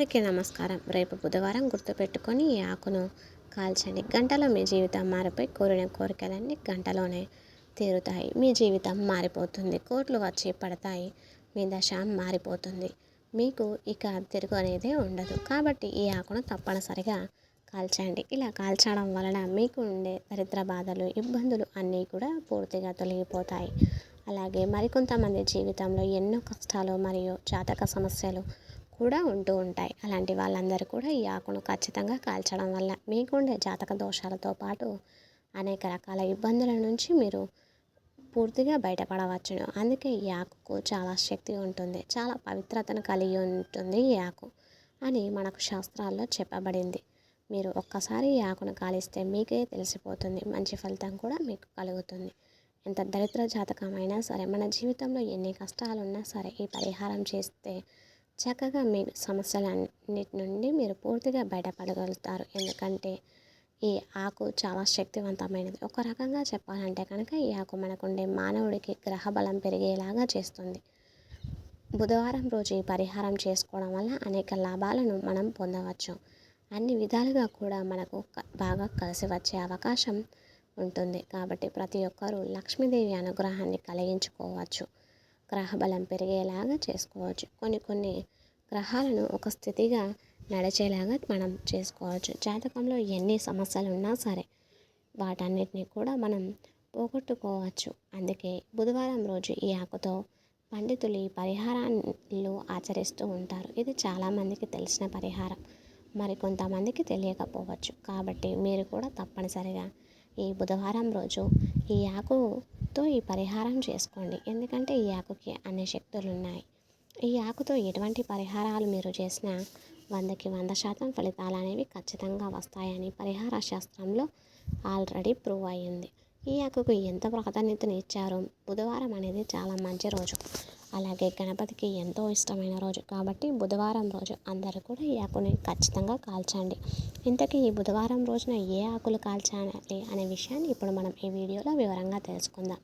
అందరికీ నమస్కారం. రేపు బుధవారం గుర్తుపెట్టుకొని ఈ ఆకును కాల్చండి. గంటలో మీ జీవితం మారిపోయి కోరిన కోరికలన్నీ గంటలోనే తీరుతాయి. మీ జీవితం మారిపోతుంది. కోట్లు వచ్చి పడతాయి. మీ దశ మారిపోతుంది. మీకు ఇక తిరుగు అనేది ఉండదు. కాబట్టి ఈ ఆకును తప్పనిసరిగా కాల్చండి. ఇలా కాల్చడం వలన మీకు ఉండే దరిద్ర బాధలు ఇబ్బందులు అన్నీ కూడా పూర్తిగా తొలగిపోతాయి. అలాగే మరికొంతమంది జీవితంలో ఎన్నో కష్టాలు మరియు జాతక సమస్యలు కూడా ఉంటూ ఉంటాయి. అలాంటి వాళ్ళందరూ కూడా ఈ ఆకును ఖచ్చితంగా కాల్చడం వల్ల మీకుండే జాతక దోషాలతో పాటు అనేక రకాల ఇబ్బందుల నుంచి మీరు పూర్తిగా బయటపడవచ్చును. అందుకే ఈ ఆకుకు చాలా శక్తి ఉంటుంది. చాలా పవిత్రతను కలిగి ఉంటుంది ఈ ఆకు అని మనకు శాస్త్రాల్లో చెప్పబడింది. మీరు ఒక్కసారి ఈ ఆకును కాలిస్తే మీకే తెలిసిపోతుంది. మంచి ఫలితం కూడా మీకు కలుగుతుంది. ఎంత దరిద్ర జాతకమైనా సరే మన జీవితంలో ఎన్ని కష్టాలు ఉన్నా సరే ఈ పరిహారం చేస్తే చక్కగా మీ సమస్యలన్నిటి నుండి మీరు పూర్తిగా బయటపడగలుగుతారు. ఎందుకంటే ఈ ఆకు చాలా శక్తివంతమైనది. ఒక రకంగా చెప్పాలంటే కనుక ఈ ఆకు మనకుండే మానవుడికి గ్రహ బలం పెరిగేలాగా చేస్తుంది. బుధవారం రోజు ఈ పరిహారం చేసుకోవడం వల్ల అనేక లాభాలను మనం పొందవచ్చు. అన్ని విధాలుగా కూడా మనకు బాగా కలిసి వచ్చే అవకాశం ఉంటుంది. కాబట్టి ప్రతి ఒక్కరూ లక్ష్మీదేవి అనుగ్రహాన్ని కలిగించుకోవచ్చు. గ్రహ బలం పెరిగేలాగా చేసుకోవచ్చు. కొన్ని కొన్ని గ్రహాలను ఒక స్థితిగా నడిచేలాగా మనం చేసుకోవచ్చు. జాతకంలో ఎన్ని సమస్యలు ఉన్నా సరే వాటన్నిటిని కూడా మనం పోగొట్టుకోవచ్చు. అందుకే బుధవారం రోజు ఈ ఆకుతో పండితులు ఈ పరిహారాలు ఆచరిస్తూ ఉంటారు. ఇది చాలామందికి తెలిసిన పరిహారం. మరి కొంతమందికి తెలియకపోవచ్చు. కాబట్టి మీరు కూడా తప్పనిసరిగా ఈ బుధవారం రోజు ఈ ఆకుతో ఈ పరిహారం చేసుకోండి. ఎందుకంటే ఈ ఆకుకి అన్ని శక్తులు ఉన్నాయి ఈ ఆకుతో ఎటువంటి పరిహారాలు మీరు చేసినా వందకి వంద శాతం ఫలితాలు అనేవి ఖచ్చితంగా వస్తాయని పరిహార శాస్త్రంలో ఆల్రెడీ ప్రూవ్ అయ్యింది. ఈ ఆకుకు ఎంత ప్రాధాన్యతను ఇచ్చారో? బుధవారం అనేది చాలా మంచి రోజు. అలాగే గణపతికి ఎంతో ఇష్టమైన రోజు. కాబట్టి బుధవారం రోజు అందరూ కూడా ఈ ఆకుని ఖచ్చితంగా కాల్చండి. ఇంతకీ ఈ బుధవారం రోజున ఏ ఆకులు కాల్చాలి అనే విషయాన్ని ఇప్పుడు మనం ఈ వీడియోలో వివరంగా తెలుసుకుందాం.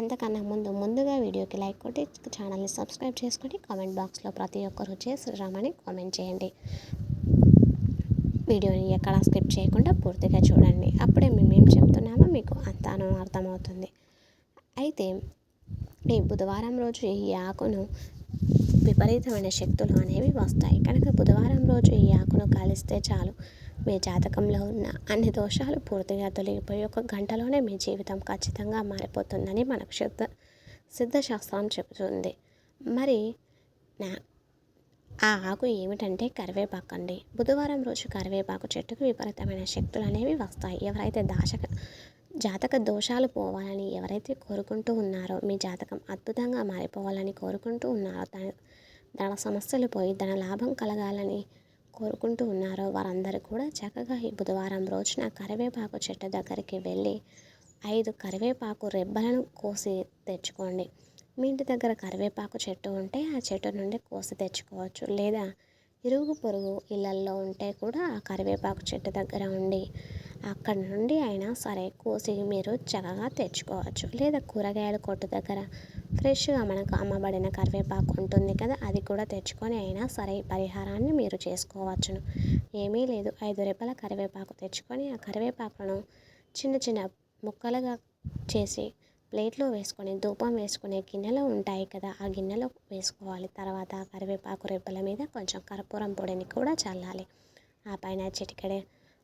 అంతకన్నా ముందు ముందుగా వీడియోకి లైక్ కొట్టి ఛానల్ని సబ్స్క్రైబ్ చేసుకొని కామెంట్ బాక్స్లో ప్రతి ఒక్కరు చేసి శ్రీరామని కామెంట్ చేయండి. వీడియోని ఎక్కడ స్కిప్ చేయకుండా పూర్తిగా చూడండి. అప్పుడే మేమేం చెప్తున్నామో మీకు అంతాను అర్థమవుతుంది. అయితే ఈ బుధవారం రోజు ఈ ఆకును విపరీతమైన శక్తులు అనేవి వస్తాయి. కనుక బుధవారం రోజు ఈ ఆకును కాలిస్తే చాలు. మీ జాతకంలో ఉన్న అన్ని దోషాలు పూర్తిగా తొలగిపోయి ఒక గంటలోనే మీ జీవితం ఖచ్చితంగా మారిపోతుందని మనకు సిద్ధ సిద్ధశాస్త్రం చెబుతుంది. మరి నా ఆ ఆకు ఏమిటంటే కరివేపాకు అండి. బుధవారం రోజు కరివేపాకు చెట్టుకు విపరీతమైన శక్తులు అనేవి వస్తాయి. ఎవరైతే దాశక జాతక దోషాలు పోవాలని ఎవరైతే కోరుకుంటూ ఉన్నారో మీ జాతకం అద్భుతంగా మారిపోవాలని కోరుకుంటూ ఉన్నారో దాని ధన సమస్యలు పోయి ధన లాభం కలగాలని కోరుకుంటూ ఉన్నారో వారందరూ కూడా చక్కగా ఈ బుధవారం రోజున కరివేపాకు చెట్టు దగ్గరికి వెళ్ళి ఐదు కరివేపాకు రెబ్బలను కోసి తెచ్చుకోండి. మీ ఇంటి దగ్గర కరివేపాకు చెట్టు ఉంటే ఆ చెట్టు నుండి కోసి తెచ్చుకోవచ్చు. లేదా ఇరుగు పొరుగు ఇళ్ళల్లో ఉంటే కూడా ఆ కరివేపాకు చెట్టు దగ్గర ఉండి అక్కడ నుండి అయినా సరే కోసి మీరు చక్కగా తెచ్చుకోవచ్చు. లేదా కూరగాయల కొట్టు దగ్గర ఫ్రెష్గా మనకు అమ్మబడిన కరివేపాకు ఉంటుంది కదా అది కూడా తెచ్చుకొని అయినా సరే పరిహారాన్ని మీరు చేసుకోవచ్చును. ఏమీ లేదు. ఐదు రెబ్బల కరివేపాకు తెచ్చుకొని ఆ కరివేపాకును చిన్న చిన్న ముక్కలుగా చేసి ప్లేట్లో వేసుకొని ధూపం వేసుకునే గిన్నెలో ఉంటాయి కదా ఆ గిన్నెలో వేసుకోవాలి. తర్వాత కరివేపాకు రెబ్బల మీద కొంచెం కర్పూరం పొడిని కూడా చల్లాలి. ఆ పైన చిటికెడే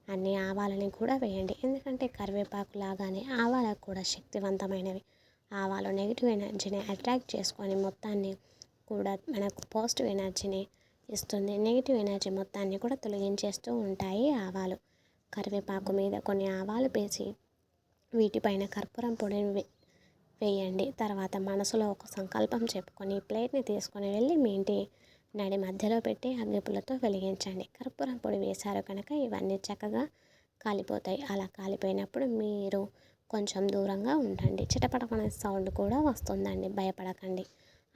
అన్ని ఆవాలని కూడా వేయండి. ఎందుకంటే కరివేపాకు లాగానే ఆవాలకు కూడా శక్తివంతమైనవి. ఆవాలు నెగిటివ్ ఎనర్జీని అట్రాక్ట్ చేసుకొని మొత్తాన్ని కూడా మనకు పాజిటివ్ ఎనర్జీని ఇస్తుంది. నెగిటివ్ ఎనర్జీ మొత్తాన్ని కూడా తొలగించేస్తూ ఉంటాయి ఆవాలు. కరివేపాకు మీద కొన్ని ఆవాలు పేసి వీటిపైన కర్పూరం పొడిని వే- వేయండి. తర్వాత మనసులో ఒక సంకల్పం చెప్పుకొని ప్లేట్ని తీసుకొని వెళ్ళి మీ ఇంటి నడి మధ్యలో పెట్టి అగ్గిపుల్లతో వెలిగించండి. కర్పూరం పొడి వేశారు కనుక ఇవన్నీ చక్కగా కాలిపోతాయి. అలా కాలిపోయినప్పుడు మీరు కొంచెం దూరంగా ఉండండి. చిటపటమనే సౌండ్ కూడా వస్తుందండి. భయపడకండి.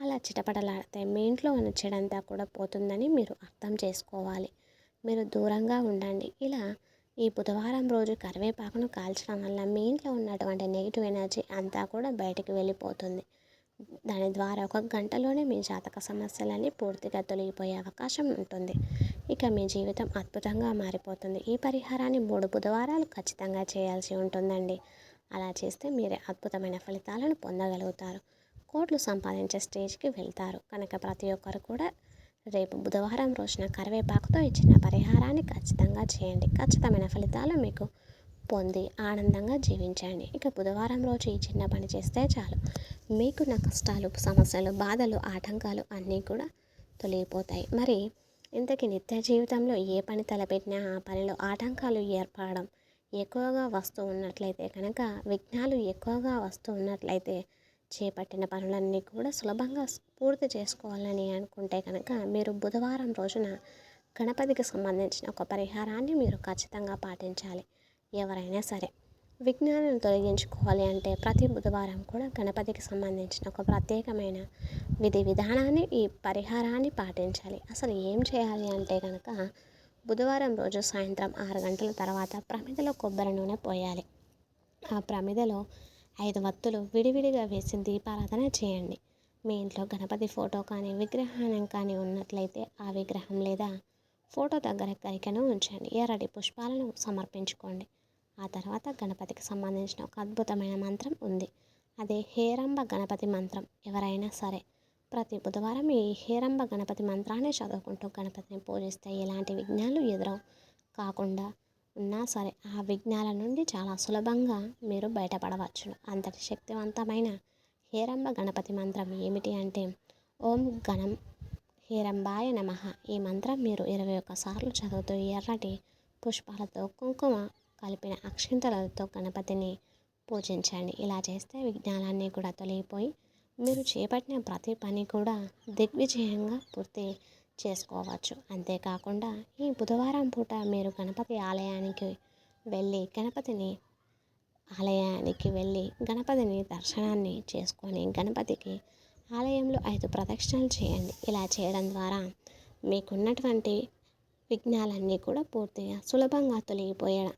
అలా చిటపటలాడితే మీ ఇంట్లో ఉన్న చెడంతా కూడా పోతుందని మీరు అర్థం చేసుకోవాలి. మీరు దూరంగా ఉండండి. ఇలా ఈ బుధవారం రోజు కరివేపాకును కాల్చడం వల్ల మీ ఇంట్లో ఉన్నటువంటి నెగిటివ్ ఎనర్జీ అంతా కూడా బయటికి వెళ్ళిపోతుంది. దాని ద్వారా ఒక గంటలోనే మీ జాతక సమస్యలన్నీ పూర్తిగా తొలగిపోయే అవకాశం ఉంటుంది. ఇక మీ జీవితం అద్భుతంగా మారిపోతుంది. ఈ పరిహారాన్ని మూడు బుధవారాలు ఖచ్చితంగా చేయాల్సి ఉంటుందండి. అలా చేస్తే మీరే అద్భుతమైన ఫలితాలను పొందగలుగుతారు. కోట్లు సంపాదించే స్టేజ్కి వెళ్తారు. కనుక ప్రతి ఒక్కరు కూడా రేపు బుధవారం రోజున కరివేపాకుతో ఇచ్చిన పరిహారాన్ని ఖచ్చితంగా చేయండి. ఖచ్చితమైన ఫలితాలు మీకు పొంది ఆనందంగా జీవించండి. ఇక బుధవారం రోజు ఈ చిన్న పని చేస్తే చాలు. మీకున్న కష్టాలు సమస్యలు బాధలు ఆటంకాలు అన్నీ కూడా తొలగిపోతాయి. మరి ఇంతకీ నిత్య జీవితంలో ఏ పని తలపెట్టినా ఆ పనిలో ఆటంకాలు ఏర్పడడం ఎక్కువగా వస్తూ ఉన్నట్లయితే కనుక విఘ్నాలు ఎక్కువగా వస్తూ ఉన్నట్లయితే చేపట్టిన పనులన్నీ కూడా సులభంగా పూర్తి చేసుకోవాలని అనుకుంటే కనుక మీరు బుధవారం రోజున గణపతికి సంబంధించిన ఒక పరిహారాన్ని మీరు ఖచ్చితంగా పాటించాలి. ఎవరైనా సరే. విఘ్నాలను తొలగించుకోవాలి అంటే ప్రతి బుధవారం కూడా గణపతికి సంబంధించిన ఒక ప్రత్యేకమైన విధి విధానాన్ని ఈ పరిహారాన్ని పాటించాలి. అసలు ఏం చేయాలి అంటే కనుక బుధవారం రోజు సాయంత్రం ఆరు గంటల తర్వాత ప్రమిదలో కొబ్బరి నూనె పోయాలి. ఆ ప్రమిదలో ఐదు వత్తులు విడివిడిగా వేసి దీపారాధన చేయండి. మీ ఇంట్లో గణపతి ఫోటో కానీ విగ్రహం కానీ ఉన్నట్లయితే ఆ విగ్రహం లేదా ఫోటో దగ్గర గరికను ఉంచండి. ఎర్రటి పుష్పాలను సమర్పించుకోండి. ఆ తర్వాత గణపతికి సంబంధించిన ఒక అద్భుతమైన మంత్రం ఉంది. అదే హేరంబ గణపతి మంత్రం. ఎవరైనా సరే ప్రతి బుధవారం ఈ హేరంబ గణపతి మంత్రాన్ని చదువుకుంటూ గణపతిని పూజిస్తే ఎలాంటి విఘ్నాలు ఎదురవు. కాకుండా ఉన్నా సరే ఆ విఘ్నాల నుండి చాలా సులభంగా మీరు బయటపడవచ్చు. అంతటి శక్తివంతమైన హేరంబ గణపతి మంత్రం ఏమిటి అంటే ఓం గణం హేరంబాయ నమ. ఈ మంత్రం మీరు ఇరవై ఒక్కసార్లు చదువుతూ ఎర్రటి పుష్పాలతో కుంకుమ కలిపిన అక్షింతలతో గణపతిని పూజించండి. ఇలా చేస్తే విఘ్నాలన్నీ కూడా తొలగిపోయి మీరు చేపట్టిన ప్రతి పని కూడా దిగ్విజయంగా పూర్తి చేసుకోవచ్చు. అంతేకాకుండా ఈ బుధవారం పూట మీరు గణపతి ఆలయానికి వెళ్ళి గణపతిని ఆలయానికి వెళ్ళి గణపతిని దర్శనాన్ని చేసుకొని గణపతికి ఆలయంలో ఐదు ప్రదక్షిణలు చేయండి. ఇలా చేయడం ద్వారా మీకున్నటువంటి విఘ్నాలన్నీ కూడా పూర్తిగా సులభంగా తొలగిపోయడం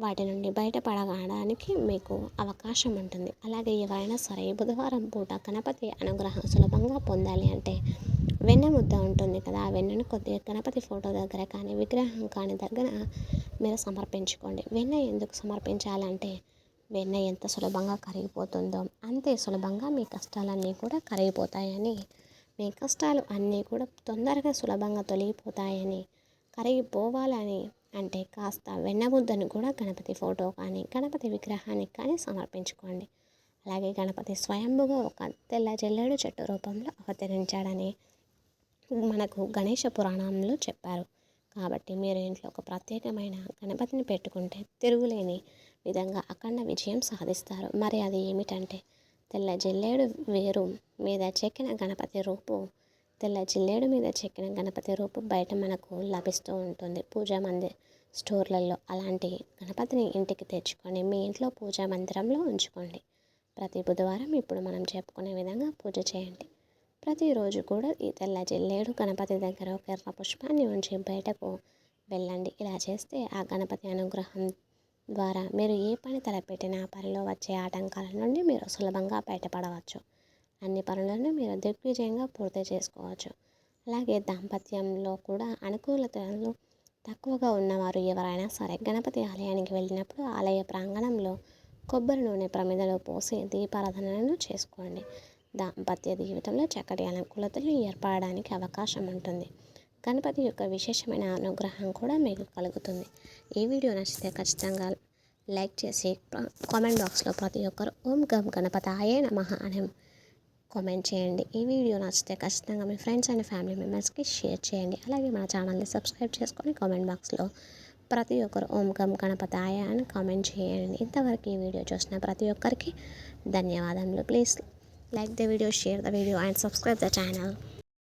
వాటి నుండి బయటపడడానికి మీకు అవకాశం ఉంటుంది. అలాగే ఎవరైనా సరే బుధవారం పూట గణపతి అనుగ్రహం సులభంగా పొందాలి అంటే వెన్న ముద్ద ఉంటుంది కదా ఆ వెన్నను కొద్దిగా గణపతి ఫోటో దగ్గర కానీ విగ్రహం కానీ దగ్గర మీరు సమర్పించుకోండి. వెన్న ఎందుకు సమర్పించాలంటే వెన్న ఎంత సులభంగా కరిగిపోతుందో అంతే సులభంగా మీ కష్టాలన్నీ కూడా కరిగిపోతాయని మీ కష్టాలు అన్నీ కూడా తొందరగా సులభంగా తొలగిపోతాయని కరిగిపోవాలని అంటే కాస్త వెన్నముద్దను కూడా గణపతి ఫోటో కానీ గణపతి విగ్రహానికి కానీ సమర్పించుకోండి. అలాగే గణపతి స్వయంభుగా ఒక తెల్ల జల్లేడు చెట్టు రూపంలో అవతరించాడని మనకు గణేష పురాణంలో చెప్పారు. కాబట్టి మీరు ఇంట్లో ఒక ప్రత్యేకమైన గణపతిని పెట్టుకుంటే తిరుగులేని విధంగా అఖండ విజయం సాధిస్తారు. మరి అది ఏమిటంటే తెల్ల జల్లేడు వేరు మీద చెక్కిన గణపతి రూపు తెల్ల జిల్లేడు మీద చెక్కిన గణపతి రూపు బయట మనకు లభిస్తూ ఉంటుంది. పూజా మందిర్ స్టోర్లలో అలాంటి గణపతిని ఇంటికి తెచ్చుకొని మీ ఇంట్లో పూజా మందిరంలో ఉంచుకోండి. ప్రతి బుధవారం ఇప్పుడు మనం చెప్పుకునే విధంగా పూజ చేయండి. ప్రతిరోజు కూడా ఈ తెల్ల జిల్లేడు గణపతి దగ్గర ఒక ఎర్ర పుష్పాన్ని ఉంచి బయటకు వెళ్ళండి. ఇలా చేస్తే ఆ గణపతి అనుగ్రహం ద్వారా మీరు ఏ పని తలపెట్టినా ఆ పనిలో వచ్చే ఆటంకాల నుండి మీరు సులభంగా బయటపడవచ్చు. అన్ని పనులను మీరు దిగ్విజయంగా పూర్తి చేసుకోవచ్చు. అలాగే దాంపత్యంలో కూడా అనుకూలతలు తక్కువగా ఉన్నవారు ఎవరైనా సరే గణపతి ఆలయానికి వెళ్ళినప్పుడు ఆలయ ప్రాంగణంలో కొబ్బరి నూనె ప్రమిదలో పోసి దీపారాధనలను చేసుకోండి. దాంపత్య జీవితంలో చక్కటి అనుకూలతలు ఏర్పడడానికి అవకాశం ఉంటుంది. గణపతి యొక్క విశేషమైన అనుగ్రహం కూడా మీకు కలుగుతుంది. ఈ వీడియో నచ్చితే ఖచ్చితంగా లైక్ చేసి కామెంట్ బాక్స్లో ప్రతి ఒక్కరు ఓం గం గణపతాయే నమ అని కామెంట్ చేయండి. ఈ వీడియో నచ్చితే ఖచ్చితంగా మీ ఫ్రెండ్స్ అండ్ ఫ్యామిలీ మెంబర్స్కి షేర్ చేయండి. అలాగే మన ఛానల్ని సబ్స్క్రైబ్ చేసుకొని కామెంట్ బాక్స్లో ప్రతి ఒక్కరు ఓం గం గణపతాయ అని కామెంట్ చేయండి. ఇంతవరకు ఈ వీడియో చూసిన ప్రతి ఒక్కరికి ధన్యవాదములు. Please like the video share the video and subscribe the channel